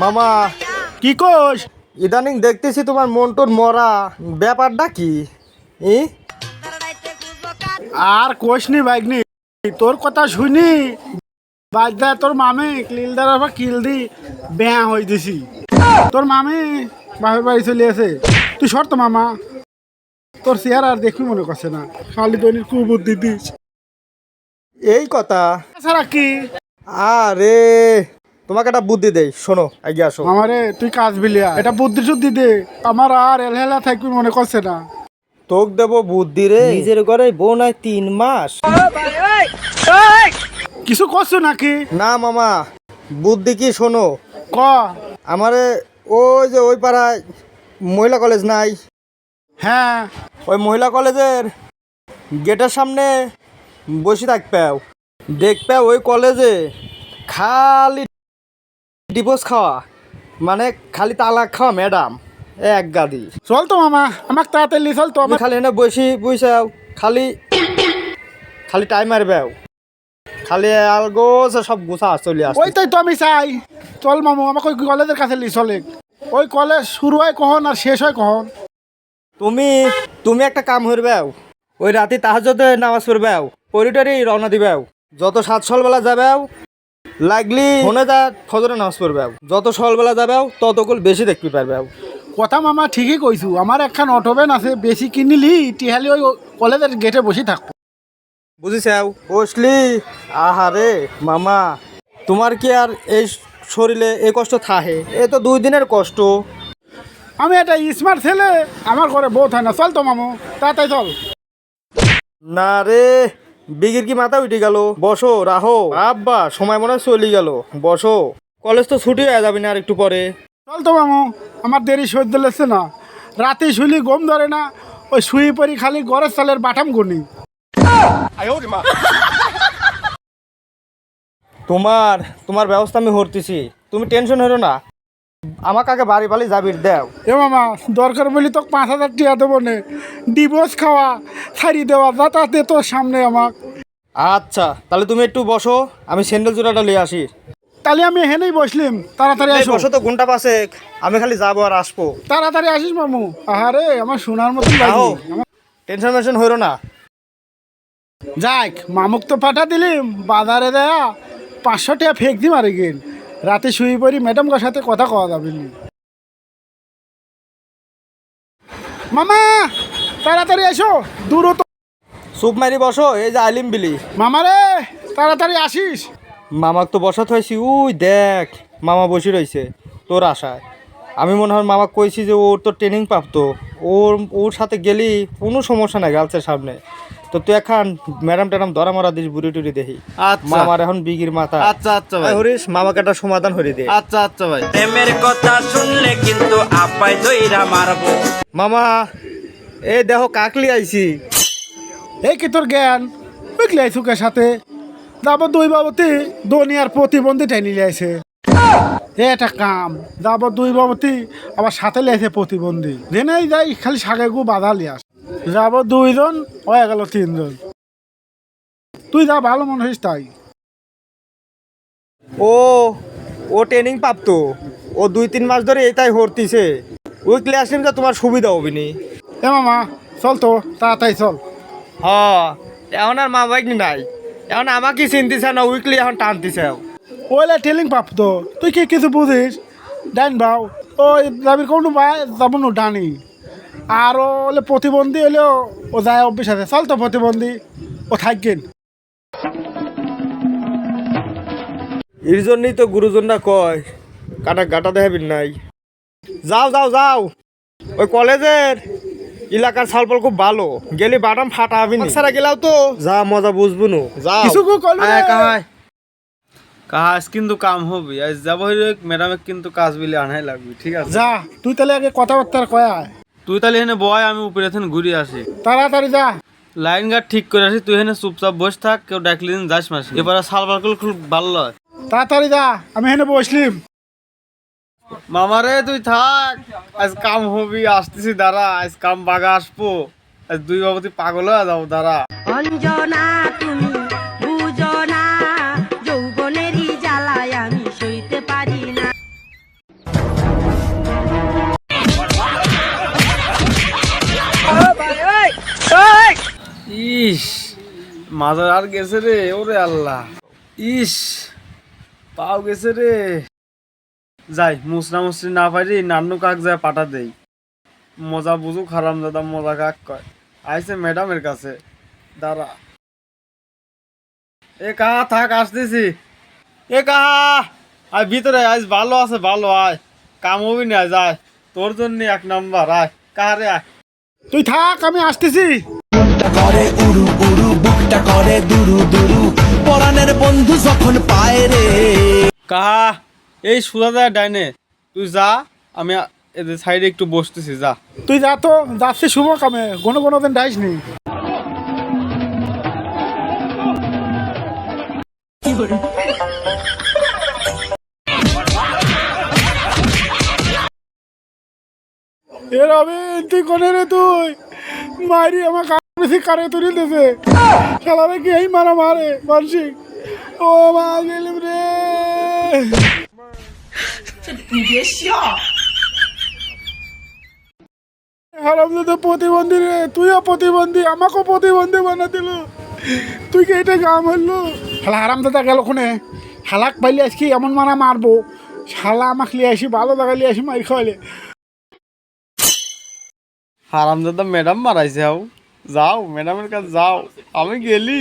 মামা, কি কোষ ইদানিং দেখতেছি তোমার মন্টুর মরা। ব্যাপারটা কি? আর কোষ নি বাইক নি তোর কথা শুনি। বাজদা তোর মামে কিল দ্বারা বা কিল দি বেয়া হয়ে দিছি। তোর মামে বাপের বাড়ি চলে আছে তুই শর্ত মামা। তোর চেহারা আর দেখবি মনে করছে না। খালি দৈনিক কুবুদ্ধি দিস। এই কথা। এছাড়া কি? আরে তোমাকে একটা বুদ্ধি দেই শোনো আগে আসো। আমারে তুই কাজ বিলিয়া। এটা বুদ্ধি শুদ্ধি দে। আমার আর এলহেলা থাকবি মনে করছে না। তোক দেব বুদ্ধি রে। নিজের ঘরে বউ নাই তিন মাস। কিছু করছ নাকি? না মামা বুদ্ধি কি শোনো? ক? আমারে ওই যে ওই পাড়ায় মহিলা কলেজ নাই? হ্যাঁ। ওই মহিলা কলেজের গেটের সামনে বসে থাকপ্যাও দেখপ্যাও ওই কলেজে খালি ডিভোর্স খাওয়া মানে খালি তালাক খাওয়া ম্যাডাম এক গাদি। চল তো মামা আমাকে তাড়াতাড়ি চল তো আমি খালি এনে বসি বইসাও খালি খালি টাইম মারবেও খালি আলগোছ সব গুছা চলে আসে ওইটাই তো আমি চাই। চল মামু আমাকে ওই কলেজের কাছে লি চলে। ওই কলেজ শুরু হয় কখন আর শেষ হয় কখন? তুমি তুমি একটা কাম করবেও ওই রাতে তাহাজতে নামাজ পড়বেও পরিটারি রওনা দিবেও যত সাত সলবেলা যাবেও লাগলি ফোনে যা ফজরে নামাজ পড়বেও যত সলবেলা যাবেও ততকুল বেশি দেখতে পারবেও কথা মামা ঠিকই কইছু আমার একখান অটোবেন আছে বেশি কিনিলি টিহালি ওই কলেজের গেটে বসে থাকব। বুঝিসাও বসলি? আহারে মামা তোমার কি আর এই শরীরে এই কষ্ট থাহে? এ তো দুই দিনের কষ্ট। আমি একটা স্মার্ট ছেলে আমার ঘরে বউ হয় না। চল তো মামু তাড়াতাড়ি চল। না রে বিগির কি মাথা উঠে গেল? বসো রাহো। আব্বা সময় মনে হয় চলে গেল। বসো। কলেজ তো ছুটি হয়ে যাবে না আর একটু পরে। চল তো মামু আমার দেরি সহ্য লেগছে না। রাতে শুলি গম ধরে না ওই শুয়ে পড়ি খালি গড়ের চালের বাটাম গুনি। তোমার তোমার ব্যবস্থা আমি হরতেছি তুমি টেনশন হরো না। আমাকে আগে বাড়ি বাড়ি যাবি দেও। এ মামা দরকার বলি তো পাঁচ হাজার টিয়া দেবো নে। ডিভোর্স খাওয়া ছাড়ি দেওয়া যাতায়াত দে তোর সামনে আমাক। আচ্ছা তাহলে তুমি একটু বসো আমি স্যান্ডেল জোড়াটা নিয়ে আসি। তাহলে আমি এখানেই বসলিম তাড়াতাড়ি আসো। বসো তো ঘণ্টা পাশে আমি খালি যাব আর আসব। তাড়াতাড়ি আসিস মামু। আহারে আমার শোনার মতন। লাগি। আমার- টেনশন মেনশন হইরো না। যাক মামুক তো পাঠা দিলিম বাজারে দেয়া পাঁচশো টাকা ফেক দিম মারি গেল রাতে শুয়ে পড়ি ম্যাডামকার সাথে কথা কওয়া যাবে মামা তাড়াতাড়ি এসো দূর তো সুপ মারি বসো এই যে আলিম বিলি। মামা রে তাড়াতাড়ি আসিস। মামাক তো বসাত হয়েছি উই দেখ মামা বসে রয়েছে তোর আশায়। আমি মনে হয় মামাক কইছি যে ওর তো ট্রেনিং প্রাপ্ত। ওর ওর সাথে গেলি কোনো সমস্যা নাই গার্লসের সামনে। তো তুই এখন ম্যাডাম ট্যাডাম ধরা মারা দিস বুড়ি টুড়ি দেখি। আচ্ছা। মামার এখন বিগির মাথা। আচ্ছা আচ্ছা ভাই। হরিশ মামাকে একটা সমাধান হরি দে। আচ্ছা আচ্ছা ভাই। প্রেমের কথা শুনলে কিন্তু আপাই দইরা মারবো। মামা এ দেখো কাকলি আইছি। এই কি তোর জ্ঞান? বুঝলি আইসুকের সাথে? যাব দুই বাবতি দুনিয়ার প্রতিবন্ধী টেনে লিয়েছে এ একটা কাম। যাব দুই বাবতি আবার সাথে লিয়েছে প্রতিবন্ধী। জেনেই যাই খালি সাগে গু বাধা লিয়াস যাব দুইজন হয়ে গেল তিনজন। তুই যা ভালো মনে হইস তাই। ও ও ট্রেনিং প্রাপ্ত। ও দুই তিন মাস ধরে এটাই হরতিছে। উইকলি আসলে তো তোমার সুবিধা হবে নি এ মামা চল তো তাড়াতাড়ি চল। হ এখন আর মা বাইক নাই। এখন আমাকে চিনতেছে না উইকলি এখন টানতেছে। ওইলে টেলিং প্রাপ্ত তুই কি কিছু বুঝিস? ডাইন ভাও ও যাবি কোনো বা যাব নু ডানি। আর ও হলে প্রতিবন্ধী হলেও ও যায় অভ্যেস আছে। চল তো প্রতিবন্ধী ও থাকবেন এর জন্যই তো গুরুজনরা কয় কাটা গাটা দেখাবিন নাই। যাও যাও যাও। ওই কলেজের এলাকার সালপল খুব ভালো। গেলি বাদাম ফাটা হবি সারা গেলাও তো। যা মজা বুঝব নু। যাও। কিছু কো কাহাই কাজ কিন্তু কাম হবে আজ যাব ম্যাডামে কিন্তু কাজ বিলে আনাই লাগবে ঠিক আছে? যা তুই তাহলে আগে কথাবার্তা কয়া তুই তাহলে এখানে বয় আমি উপরে এখানে ঘুরে আসি। তাড়াতাড়ি যা। লাইন গার্ড ঠিক করে আসি তুই এখানে চুপচাপ বসে থাক কেউ ডাকলি যাস মাসি। এবার সালবার খুব ভালো হয়। তাড়াতাড়ি যা আমি এখানে বসলিম। মামারে তুই থাক। আজ কাম হবি আসতেছি দাঁড়া। আজ কাম বাগা আসব। আজ দুই বাবতি পাগল হয়ে যাব দাঁড়া। মাজার আর গেছে রে, ওরে আল্লাহ। ইস, পাও গেছে রে। যাই মুসরা মুসরি না পারি, নান্নু কাক যায় পাঠা দেই। মজা বুঝুক হারাম দাদা মজা কাক কয়। আইছে ম্যাডামের কাছে। দাঁড়া। এ কাহা থাক, আসতেছি। এ কাহা আয় ভিতরে আজ ভালো আছে, ভালো আয়। কাম হবি না যায়। তোর জন্য এক নাম্বার, আয়। কাহারে আয়? তুই থাক, আমি আসতেছি। মনটা করে উড়ু উড়ু বুকটা করে দুরু দুরু। পরাণের বন্ধু যখন পায় রে। কাহা এই সুদা যায় ডাইনে তুই যা আমি এদের সাইডে একটু বসতেছি যা। তুই যা তো যাচ্ছি শুভ কামে কোনো কোনো দিন ডাইস নি এ রবিন তুই কোনে রে তুই? মারি আমার বেশি কারে তুলি দেছে খেলারে কি এই মারা মারে মানসিক। ও মা গেলিম রে। হারামজাদা প্রতিবন্ধী রে, তুইও তুই কি এটা শালা হারামদাদা গেল কোনে শালাক পাইলে আজকে এমন মারা মারবো। শালা আমাকে লিয়ে আসি, ভালো জায়গায় লিয়ে আসি মারি খাওয়ালে। হারামজাদা ম্যাডাম মারাইছে হাও যাও ম্যাডামের কাছে যাও। আমি গেলি